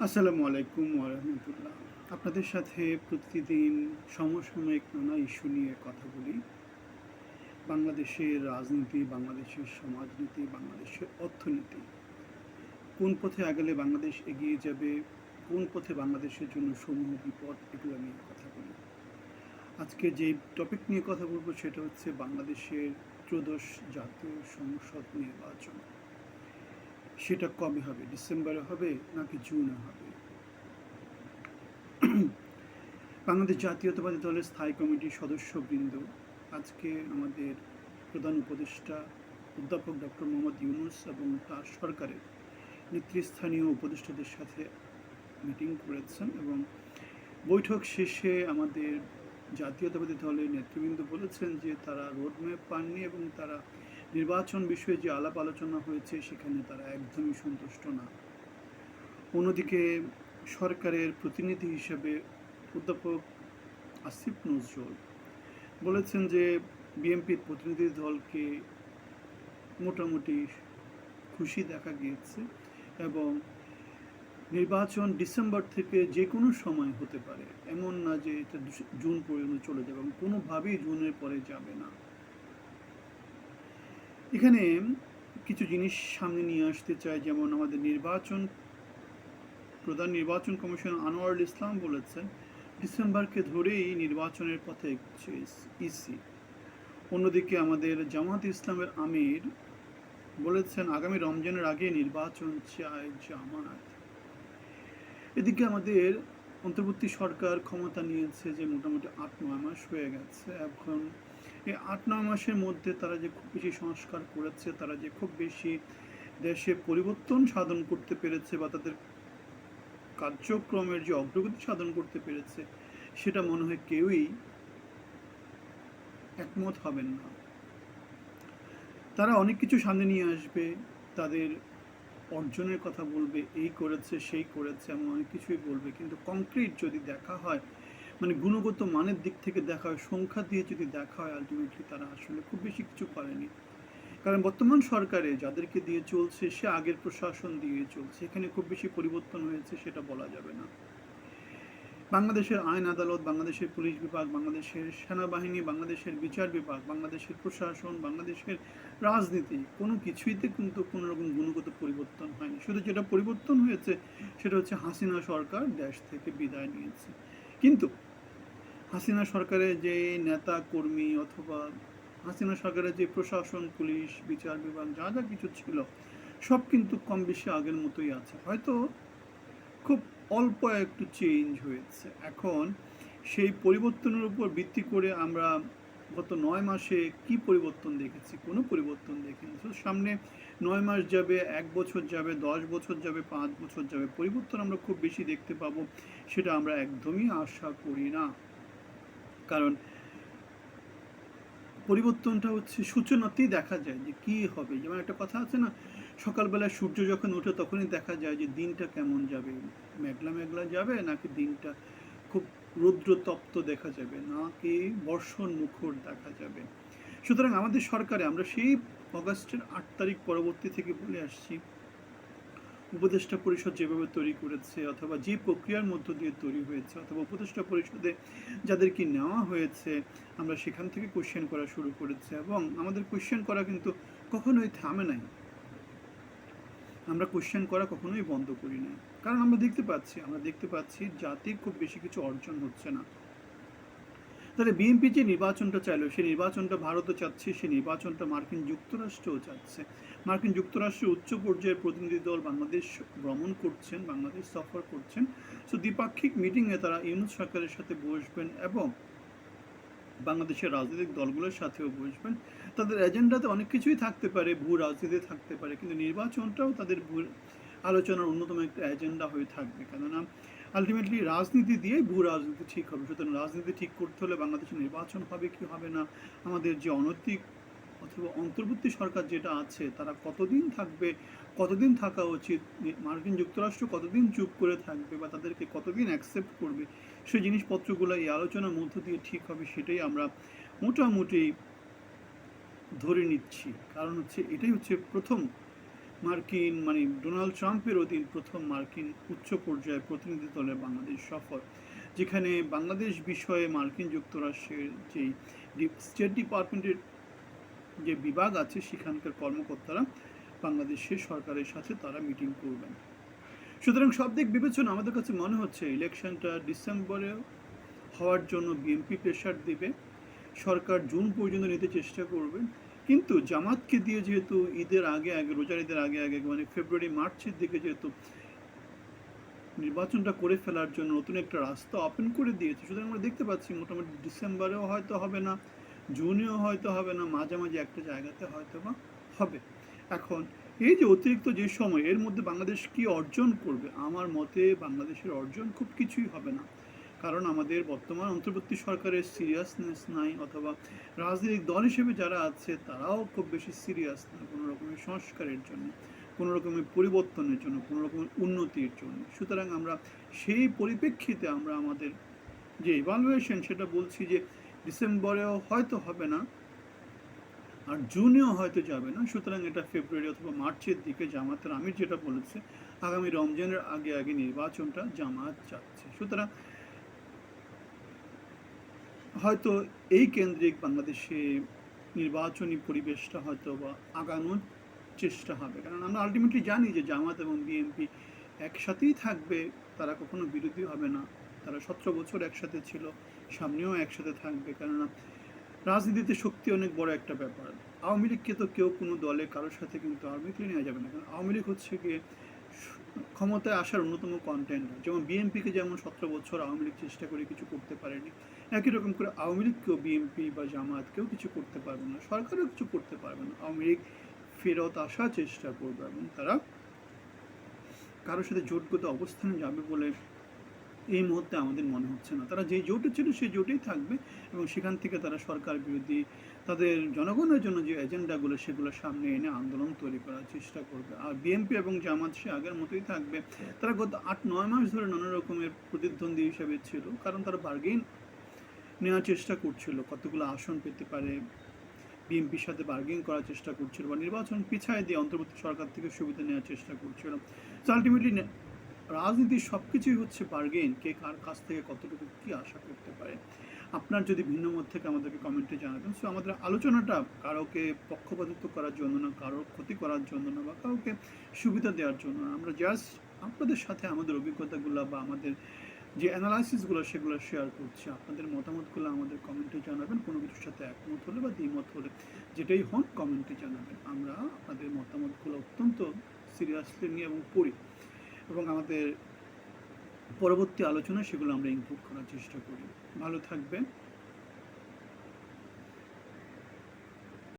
আসসালামু আলাইকুম ওরহমতুল্লাহ আপনাদের সাথে প্রতিদিন সমসাময়িক নানা ইস্যু নিয়ে কথা বলি। বাংলাদেশের রাজনীতি, বাংলাদেশের সমাজনীতি, বাংলাদেশের অর্থনীতি। কোন পথে আগেলে বাংলাদেশ এগিয়ে যাবে, কোন পথে বাংলাদেশের জন্য সমূহ বিপদ, এগুলো নিয়ে কথা বলি। আজকে যে টপিক নিয়ে কথা বলব সেটা হচ্ছে বাংলাদেশের ত্রয়োদশ জাতীয় সংসদ নির্বাচন। সেটা কবে হবে? ডিসেম্বরে হবে নাকি জুনে হবে? বাংলাদেশ জাতীয়তাবাদী দলের স্থায়ী কমিটির সদস্যবৃন্দ, আজকে আমাদের প্রধান উপদেষ্টা অধ্যাপক ডক্টর মোহাম্মদ ইউনুস এবং তার সরকারের নেতৃস্থানীয় উপদেষ্টাদের সাথে মিটিং করেছেন এবং বৈঠক শেষে আমাদের জাতীয়তাবাদী দলের নেতৃবৃন্দ বলেছেন যে তারা রোডম্যাপ পাননি এবং তারা নির্বাচন বিষয়ে যে আলাপ আলোচনা হয়েছে, সেখানে তারা একদমই সন্তুষ্ট না। অন্যদিকে সরকারের প্রতিনিধি হিসেবে অধ্যাপক আসিফ নজরুল বলেছেন যে, বিএনপির প্রতিনিধি দলকে মোটামুটি খুশি দেখা গিয়েছে এবং নির্বাচন ডিসেম্বর থেকে যে কোনো সময় হতে পারে। এমন না যে এটা জুন পর্যন্ত চলে যাবে এবং কোনোভাবেই জুনের পরে যাবে না। এখানে কিছু জিনিস সামনে নিয়ে আসতে চাই, যেমন আমাদের নির্বাচন, প্রধান নির্বাচন কমিশন আনোয়ারুল ইসলাম বলেছেন, ডিসেম্বরকে ধরেই নির্বাচনের পথে ইসি। অন্যদিকে আমাদের জামাত ইসলামের আমির বলেছেন, আগামী রমজানের আগে নির্বাচন চায় জামাত এদিকে আমাদের অন্তর্বর্তী সরকার ক্ষমতা নিয়েছে যে মোটামুটি আট, নয় মাস হয়ে গেছে। এখন এই আট, নয় মাসের মধ্যে তারা যে খুব বেশি সংস্কার করেছে, তারা যে খুব বেশি দেশে পরিবর্তন সাধন করতে পেরেছে বা তাদের কার্যক্রমের যে অগ্রগতি সাধন করতে পেরেছে, সেটা মনে হয় কেউই একমত হবেন না। তারা অনেক কিছু সামনে নিয়ে আসবে, তাদের অর্জনের কথা বলবে, এই করেছে, সেই করেছে, এমন অনেক কিছুই বলবে। কিন্তু কংক্রিট যদি দেখা হয় মানে গুণগত মানের দিক থেকে দেখা হয়, সংখ্যা দিয়ে যদি দেখা হয় আলটিমেটলি তারা আসলে খুব বেশি কিছু করেনি। কারণ বর্তমান সরকারে যাদেরকে দিয়ে চলছে, সে আগের প্রশাসন দিয়ে চলছে। এখানে খুব বেশি পরিবর্তন হয়েছে সেটা বলা যাবে না। বাংলাদেশের আইন আদালত, বাংলাদেশের পুলিশ বিভাগ, বাংলাদেশের সেনাবাহিনী, বাংলাদেশের বিচার বিভাগ, বাংলাদেশের প্রশাসন, বাংলাদেশের রাজনীতি, কোনো কিছুইতে কিন্তু কোনো রকম গুণগত পরিবর্তন হয়নি। শুধু যেটা পরিবর্তন হয়েছে, সেটা হচ্ছে হাসিনা সরকার দেশ থেকে বিদায় নিয়েছে। কিন্তু হাসিনা সরকারের যে নেতা কর্মী অথবা হাসিনা সরকারের যে প্রশাসন, পুলিশ, বিচার বিভাগ, যা যা কিছু ছিল, সব কিন্তু কম বেশি আগের মতোই আছে। হয়তো খুব অল্প একটু চেঞ্জ হয়েছে। এখন সেই পরিবর্তনের উপর ভিত্তি করে আমরা গত নয় মাসে কি পরিবর্তন দেখেছি? কোনো পরিবর্তন দেখিনি। তো সামনে নয় মাস যাবে, এক বছর যাবে, দশ বছর যাবে, পাঁচ বছর যাবে, পরিবর্তন আমরা খুব বেশি দেখতে পাবো সেটা আমরা একদমই আশা করি না। কারণ পরিবর্তনটা হচ্ছে সূচনাতেই দেখা যায় যে কি হবে। যেমন একটা কথা আছে না সকালবেলা সূর্য যখন ওঠে তখনই দেখা যায় যে দিনটা কেমন যাবে। মেঘলা মেঘলা যাবে নাকি দিনটা খুব রৌদ্রতপ্ত দেখা যাবে, নাকি বর্ষণ মুখর দেখা যাবে। সুতরাং আমাদের সরকারে আমরা সেই অগাস্টের আট তারিখ পরবর্তী থেকে বলে আসছি, উপদেষ্টা পরিষদ যেভাবে তৈরি করেছে অথবা যে প্রক্রিয়ার মধ্য দিয়ে তৈরি হয়েছে অথবা উপদেষ্টা পরিষদে যাদেরকে নেওয়া হয়েছে, আমরা সেখান থেকে কোশ্চেন করা শুরু করেছে এবং আমাদের কোশ্চেন করা কিন্তু কখনোই থামে নাই। আমরা কোশ্চেন করা কখনোই বন্ধ করি না কারণ আমরা দেখতে পাচ্ছি, আমরা দেখতে পাচ্ছি জাতির খুব বেশি কিছু অর্জন হচ্ছে না। তাহলে বিএনপি যে নির্বাচনটা চাইলো, সেই নির্বাচনটা ভারতও চাচ্ছে, সেই নির্বাচনটা মার্কিন যুক্তরাষ্ট্রও চাচ্ছে। মার্কিন যুক্তরাষ্ট্রের উচ্চ পর্যায়ের প্রতিনিধি দল বাংলাদেশ ভ্রমণ করছেন, বাংলাদেশ সফর করছেন। সো দ্বিপাক্ষিক মিটিংয়ে তারা ইউনুস সরকারের সাথে বসবেন এবং বাংলাদেশের রাজনৈতিক দলগুলোর সাথেও বসবেন। তাদের এজেন্ডাতে অনেক কিছুই থাকতে পারে ভূ রাজনীতি থাকতে পারে, কিন্তু নির্বাচনটাও তাদের ভূ আলোচনার অন্যতম একটা এজেন্ডা হয়ে থাকবে। কেননা আলটিমেটলি রাজনীতি দিয়ে ভূ রাজনীতি ঠিক হবে। সুতরাং রাজনীতি ঠিক করতে হলে বাংলাদেশে নির্বাচন হবে, কি হবে না? আমাদের যে অনৈতিক অথবা অন্তর্বর্তী সরকার যেটা আছে, তারা কতদিন থাকবে? কতদিন থাকা উচিত? মার্কিন যুক্তরাষ্ট্র কতদিন চুপ করে থাকবে বা তাদেরকে কতদিন অ্যাকসেপ্ট করবে? সেই জিনিসপত্রগুলো এই আলোচনার মধ্য দিয়ে ঠিক হবে সেটাই আমরা মোটামুটি ধরে নিচ্ছি। কারণ হচ্ছে এটাই হচ্ছে প্রথম মার্কিন মানে ডোনাল্ড ট্রাম্পের অধীন প্রথম মার্কিন উচ্চ পর্যায়ে প্রতিনিধি দলের বাংলাদেশ সফর, যেখানে বাংলাদেশ বিষয়ে মার্কিন যুক্তরাষ্ট্রের যেই স্টেট ডিপার্টমেন্টের যে বিভাগ আছে, সেখানকার কর্মকর্তারা বাংলাদেশের সরকারের সাথে তারা মিটিং করবেন। সুতরাং সব দিক বিবেচনা আমাদের কাছে মনে হচ্ছে ইলেকশনটা ডিসেম্বরে হওয়ার জন্য বিএনপি প্রেশার দেবে, সরকার জুন পর্যন্ত নিতে চেষ্টা করবে কিন্তু জামাতকে দিয়ে যেহেতু ঈদের আগে আগে, রোজার ঈদের আগে আগে মানে ফেব্রুয়ারি, মার্চের দিকে যেহেতু নির্বাচনটা করে ফেলার জন্য নতুন একটা রাস্তা ওপেন করে দিয়েছে, সুতরাং আমরা দেখতে পাচ্ছি মোটামুটি ডিসেম্বরেও হয়তো হবে না, জুনেও হয়তো হবে না, মাঝামাঝি একটা জায়গাতে হয়তো বা হবে। এখন এই যে অতিরিক্ত যে সময়, এর মধ্যে বাংলাদেশ কি অর্জন করবে? আমার মতে বাংলাদেশের অর্জন খুব কিছুই হবে না। কারণ আমাদের বর্তমান অন্তর্বর্তী সরকারের সিরিয়াসনেস নাই অথবা রাজনৈতিক দল হিসেবে যারা আছে, তারাও খুব বেশি সিরিয়াস না কোনো রকমের সংস্কারের জন্য, কোনো রকমের পরিবর্তনের জন্য, কোনো রকমের উন্নতির জন্য। সুতরাং আমরা সেই পরিপ্রেক্ষিতে আমরা আমাদের যে ইভালুয়েশন সেটা বলছি যে ডিসেম্বরেও হয়তো হবে না, আর জুনেও হয়তো যাবে না। সুতরাং এটা ফেব্রুয়ারি অথবা মার্চের দিকে জামাতের আমির যেটা বলেছে, আগামী রমজানের আগে আগে নির্বাচনটা জামাত যাচ্ছে সুতরাং হয়তো এই কেন্দ্রিক বাংলাদেশে নির্বাচনী পরিবেশটা হয়তো বা আগানোর চেষ্টা হবে। কারণ আমরা আলটিমেটলি জানি যে জামাত এবং বিএনপি একসাথেই থাকবে, তারা কখনো বিরোধী হবে না। তারা সতেরো বছর একসাথে ছিল, সামনেও একসাথে থাকবে। কেননা রাজনীতিতে শক্তি অনেক বড় একটা ব্যাপার। আওয়ামী লীগকে তো কেউ কোনো দলে কারোর সাথে কিন্তু আওয়ামী লীগ নেওয়া যাবে না। কারণ আওয়ামী লীগ হচ্ছে গিয়ে ক্ষমতায় আসার অন্যতম কন্টেন্ট যেমন বিএনপিকে যেমন সতেরো বছর আওয়ামী লীগ চেষ্টা করে কিছু করতে পারেনি, একই রকম করে আওয়ামী লীগকেও বিএনপি বা জামাত কেউ কিছু করতে পারবে না, সরকারও কিছু করতে পারবে না, আওয়ামী লীগ ফেরত আসার চেষ্টা করবে এবং তারা কারোর সাথে জোটগত অবস্থানে যাবে বলে এই মুহূর্তে আমাদের মনে হচ্ছে না। তারা যে জোটে ছিল সেই জোটেই থাকবে এবং সেখান থেকে তারা সরকার বিরোধী তাদের জনগণের জন্য যে এজেন্ডাগুলো, সেগুলো সামনে এনে আন্দোলন তৈরি করার চেষ্টা করবে। আর বিএনপি এবং জামাত সে আগের মতোই থাকবে। তারা গত আট, নয় মাস ধরে নানা রকমের প্রতিদ্বন্দ্বী হিসেবে ছিল, কারণ তারা বার্গেন নেওয়ার চেষ্টা করছিল। কতগুলো আসন পেতে পারে, বিএনপির সাথে বার্গেন করার চেষ্টা করছিল বা নির্বাচন পিছায় দিয়ে অন্তর্বর্তী সরকার থেকে সুবিধা নেওয়ার চেষ্টা করছিল। তো আলটিমেটলি রাজনীতির সব কিছুই হচ্ছে বার্গেন কে কার কাছ থেকে কতটুকু কী আশা করতে পারে। আপনার যদি ভিন্ন মত থেকে আমাদেরকে কমেন্টে জানাবেন। সো আমাদের আলোচনাটা কারোকে পক্ষপাতিত্ব করার জন্য না, কারোর ক্ষতি করার জন্য না বা কাউকে সুবিধা দেওয়ার জন্য না। আমরা জাস্ট আপনাদের সাথে আমাদের অভিজ্ঞতাগুলো বা আমাদের যে অ্যানালাইসিসগুলো সেগুলো শেয়ার করছি। আপনাদের মতামতগুলো আমাদের কমেন্টে জানাবেন। কোনো কিছুর সাথে একমত হলে বা দ্বিমত হলে যেটাই হন কমেন্টে জানাবেন। আমরা আপনাদের মতামতগুলো অত্যন্ত সিরিয়াসলি নিয়ে এবং পড়ি। এবং আমাদের পরবর্তী আলোচনায় সেগুলো আমরা ইনপুট করার চেষ্টা করি। ভালো থাকবেন।